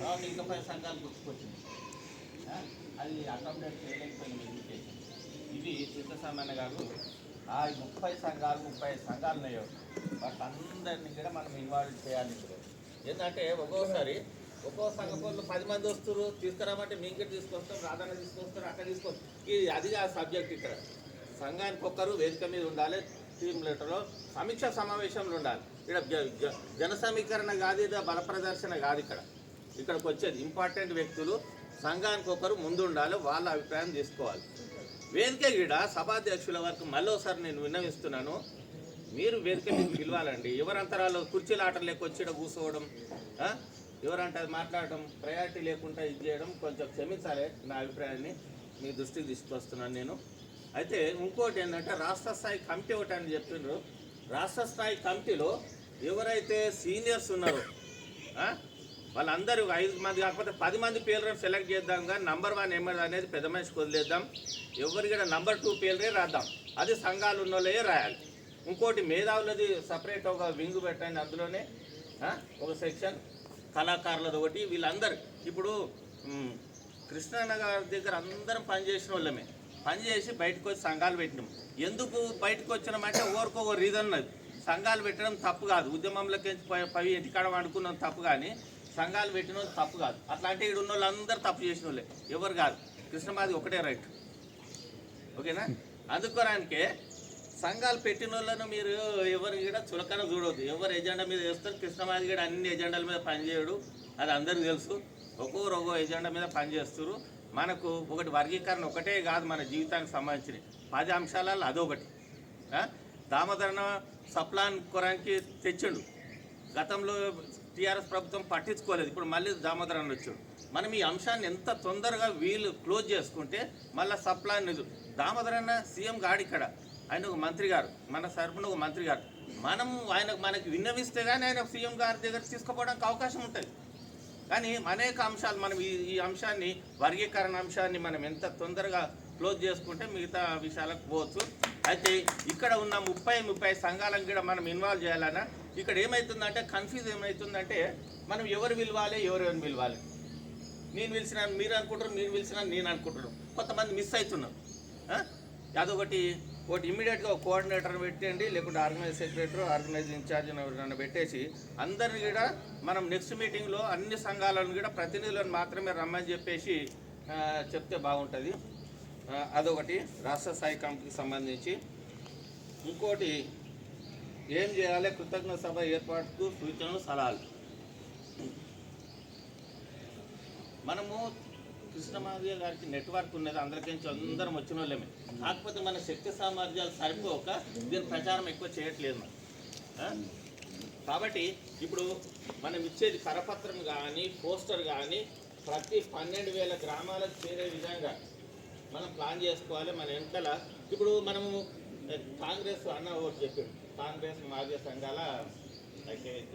తర్వాత ఇంకా పది సంఘాలు గుర్తుకొచ్చింది. అది అకామిడేట్ చేయలేకపోయింది ఎడ్యుకేషన్ ఇది చిత్తసామాన్య గారు. ఆ ముప్పై సంఘాలు ముప్పై సంఘాలు ఉన్నాయో వాటందరినీ కూడా మనం ఇన్వాల్వ్ చేయాలి ఇందులో ఏంటంటే ఒక్కోసారి ఒక్కో సంఘం పనులు పది మంది వస్తారు తీసుకురామంటే మీ ఇంటికి తీసుకొస్తాం రాధన తీసుకొస్తారు అక్కడ తీసుకొస్తారు. ఇది అది ఆ సబ్జెక్ట్ ఇక్కడ. సంఘానికి ఒక్కరు వేదిక మీద ఉండాలి టీమ్ లెటర్లో సమీక్ష సమావేశంలో ఉండాలి. ఇక్కడ జ- జన సమీకరణ కాదు ఇది బల ప్రదర్శన కాదు ఇక్కడ. ఇక్కడికి వచ్చేది ఇంపార్టెంట్ వ్యక్తులు సంఘానికి ఒకరు ముందు ఉండాలి వాళ్ళ అభిప్రాయం తీసుకోవాలి. వేదిక గీడ సభాధ్యక్షుల వరకు మళ్ళీ ఒకసారి నేను విన్నవిస్తున్నాను. మీరు వేదిక మీకు పిలవాలండి. ఎవరంతరాలు కుర్చీల ఆటలు లేక వచ్చి కూర్చోవడం ఎవరంటే అది మాట్లాడడం ప్రయారిటీ లేకుండా ఇది చేయడం కొంచెం క్షమించాలి నా అభిప్రాయాన్ని. మీ దృష్టికి తీసుకొస్తున్నాను నేను. అయితే ఇంకోటి ఏంటంటే రాష్ట్ర స్థాయి కమిటీ ఒకటి అని చెప్పిండ్రు రాష్ట్ర స్థాయి కమిటీలో ఎవరైతే సీనియర్స్ ఉన్నారో వాళ్ళందరూ ఐదు మంది కాకపోతే పది మంది పేర్లను సెలెక్ట్ చేద్దాం కానీ నంబర్ వన్ ఎమ్మెల్యే అనేది పెద్ద మనిషికి వదిలేద్దాం. ఎవరికి నంబర్ టూ పేర్లే రాద్దాం. అది సంఘాలు ఉన్న వాళ్ళే రాయాలి. ఇంకోటి మేధావులది సపరేట్ ఒక వింగ్ పెట్టండి అందులోనే ఒక సెక్షన్ కళాకారులది ఒకటి. వీళ్ళందరూ ఇప్పుడు కృష్ణానగర్ దగ్గర అందరం పనిచేసిన వాళ్ళమే. పనిచేసి బయటకు వచ్చి సంఘాలు పెట్టినాం. ఎందుకు బయటకు వచ్చినామంటే ఓరికో ఓ రీజన్ ఉన్నది. సంఘాలు పెట్టడం తప్పు కాదు. ఉద్యమంలోకి పవి ఎంటికాడ అనుకున్నాం తప్పు కానీ సంఘాలు పెట్టిన తప్పు కాదు. అట్లాంటి ఇక్కడ ఉన్న వాళ్ళందరూ తప్పు చేసిన వాళ్ళే ఎవరు కాదు. కృష్ణమాది ఒకటే రైట్. ఓకేనా? అందుకోరానికే సంఘాలు పెట్టిన వాళ్ళను మీరు ఎవరు కూడా చులకన చూడవద్దు ఎవరు ఎజెండా మీద వేస్తారు కృష్ణమాది కూడా అన్ని ఎజెండాల మీద పనిచేయడు అది అందరికీ తెలుసు. ఒక్కొక్కరు ఒక్కో ఎజెండా మీద పనిచేస్తారు మనకు ఒకటి వర్గీకరణ ఒకటే కాదు మన జీవితానికి సంబంధించిన పది అంశాలలో అదొకటి. దామోదరణ సప్లాన్ కొరానికి తెచ్చిండు. గతంలో టీఆర్ఎస్ ప్రభుత్వం పట్టించుకోలేదు. ఇప్పుడు మళ్ళీ దామోదరణ వచ్చాడు మనం ఈ అంశాన్ని ఎంత తొందరగా వీలు క్లోజ్ చేసుకుంటే మళ్ళీ సప్లై నిధులు దామోదర్ అన్న సీఎం గాడి ఇక్కడ. ఆయన ఒక మంత్రి గారు. మన సరఫున ఒక మంత్రి గారు. మనం ఆయన మనకి విన్నవిస్తే కానీ ఆయన సీఎం గారి దగ్గర తీసుకుపోవడానికి అవకాశం ఉంటుంది. కానీ అనేక అంశాలు మనం ఈ ఈ అంశాన్ని వర్గీకరణ అంశాన్ని మనం ఎంత తొందరగా క్లోజ్ చేసుకుంటే మిగతా విషయాలకు పోవచ్చు. అయితే ఇక్కడ ఉన్న ముప్పై ముప్పై సంఘాలను కూడా మనం ఇన్వాల్వ్ చేయాలన్నా ఇక్కడ ఏమవుతుందంటే కన్ఫ్యూజ్ ఏమవుతుందంటే మనం ఎవరు పిలవాలి ఎవరెవరిని పిలవాలి నేను పిలిచిన మీరు అనుకుంటారు మీరు పిలిచిన నేను అనుకుంటున్నాను కొంతమంది మిస్ అవుతున్నారు అదొకటి. ఒకటి ఇమ్మీడియట్గా ఒక కోఆర్డినేటర్ పెట్టండి లేకుంటే ఆర్గనైజ్ సెక్రటరీ ఆర్గనైజ్ ఇన్ఛార్జ్ ఎవరైనా పెట్టేసి అందరిని కూడా మనం నెక్స్ట్ మీటింగ్లో అన్ని సంఘాలను కూడా ప్రతినిధులను మాత్రమే రమ్మని చెప్పేసి చెప్తే బాగుంటుంది. అదొకటి. రాష్ట్ర స్థాయి కమిటీకి సంబంధించి. ఇంకోటి. ఏం చేయాలి? కృతజ్ఞ సభ ఏర్పాటుకు సూచనలు సలహాలు. మనము కృష్ణమాధవ గారికి నెట్వర్క్ ఉన్నది అందరికీ అందరం వచ్చిన వాళ్ళమే కాకపోతే మన శక్తి సామర్థ్యాలు సరిపోక దీని ప్రచారం ఎక్కువ చేయట్లేదు మనం. కాబట్టి ఇప్పుడు మనం ఇచ్చేది కరపత్రం కానీ పోస్టర్ కానీ ప్రతి పన్నెండు వేల గ్రామాలకు చేరే విధంగా మనం ప్లాన్ చేసుకోవాలి. మన వెనకాల ఇప్పుడు మనము కాంగ్రెస్ అన్న ఓటు చెప్పాడు. కాంగ్రెస్ మాజీ సంఘాల ఐక్యవేత్త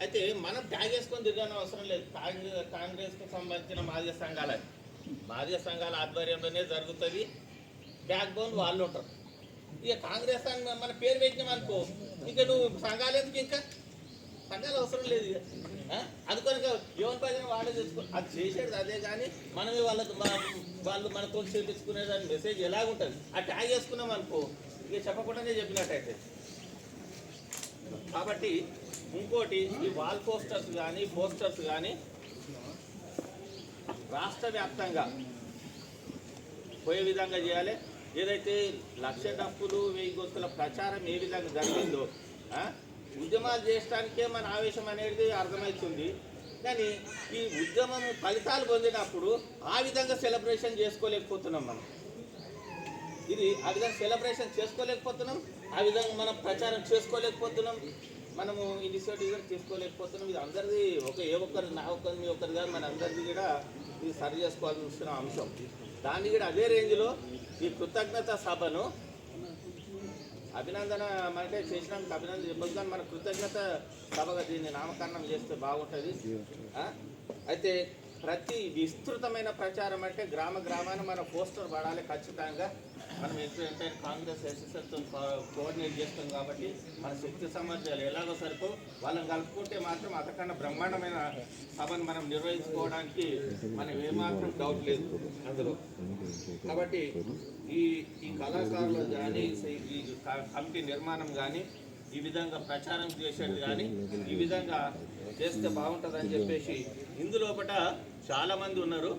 అయితే మనం ట్యాగ్ వేసుకొని తిరగానే అవసరం లేదు. కాంగ్రెస్ కాంగ్రెస్కు సంబంధించిన మాజీ సంఘాలని మాజీ సంఘాల ఆధ్వర్యంలోనే జరుగుతుంది. బ్యాక్ బోన్ వాళ్ళు ఉంటారు. ఇక కాంగ్రెస్ మన పేరు పెట్టినాం అనుకో ఇంకా నువ్వు సంఘాలు ఎందుకు ఇంకా? సంఘాలు అవసరం లేదు ఇక. ఆ? అందుకని ఎవరి పైన వాళ్ళే తెచ్చుకో అది చేసేది అదే కానీ మనమే వాళ్ళకు మన- వాళ్ళు మనతో చేపించుకునే దాని మెసేజ్ ఎలాగుంటుంది? ఆ ట్యాగ్ వేసుకున్నాం అనుకో ఇక చెప్పకుండానే చెప్పినట్టయితే. కాబట్టి ఇంకోటి ఈ వాల్ పోస్టర్స్ కానీ పోస్టర్స్ కానీ రాష్ట్ర వ్యాప్తంగా పోయే విధంగా చేయాలి. ఏదైతే లక్ష డప్పులు వెయ్యి గొంతుల ప్రచారం ఏ విధంగా జరిగిందో ఉద్యమాలు చేయడానికే మన ఆవేశం అనేది అర్థమవుతుంది. కానీ ఈ ఉద్యమం ఫలితాలు పొందినప్పుడు ఆ విధంగా సెలబ్రేషన్ చేసుకోలేకపోతున్నాం మనం. ఇది ఆ విధంగా సెలబ్రేషన్ చేసుకోలేకపోతున్నాం. ఆ విధంగా మనం ప్రచారం చేసుకోలేకపోతున్నాం. మనము ఇనిషియేటివ్ కూడా తీసుకోలేకపోతున్నాం. ఇది అందరిది ఒక ఏ ఒక్కరు నా ఒక్కరి మీ ఒక్కరి కాదు మన అందరిది కూడా ఇది సరి చేసుకోవాల్సిన అంశం. దాన్ని కూడా అదే రేంజ్లో ఈ కృతజ్ఞత సభను అభినందన మనకే చేసినందుకు అభినందన చెప్పదు కానీ మన కృతజ్ఞత సభగా దీన్ని నామకరణం చేస్తే బాగుంటుంది. అయితే ప్రతి విస్తృతమైన ప్రచారం అంటే గ్రామ గ్రామాన్ని మన పోస్టర్ పడాలి ఖచ్చితంగా. మనం ఎంతైనా కాంగ్రెస్ ఎస్ఎస్ఎల్తో కోఆర్డినేట్ చేస్తాం కాబట్టి మన శక్తి సామర్థ్యాలు ఎలాగో సరిపో వాళ్ళని కలుపుకుంటే మాత్రం అంతకన్నా బ్రహ్మాండమైన సభను మనం నిర్వహించుకోవడానికి మనం ఏమాత్రం డౌట్ లేదు. అందులో కాబట్టి ఈ ఈ కళాకారులు కానీ ఈ కమిటీ నిర్మాణం కానీ ఈ విధంగా ప్రచారం చేసేది కానీ ఈ విధంగా చేస్తే బాగుంటుందని చెప్పేసి ఇందులోపట చాలామంది ఉన్నారు.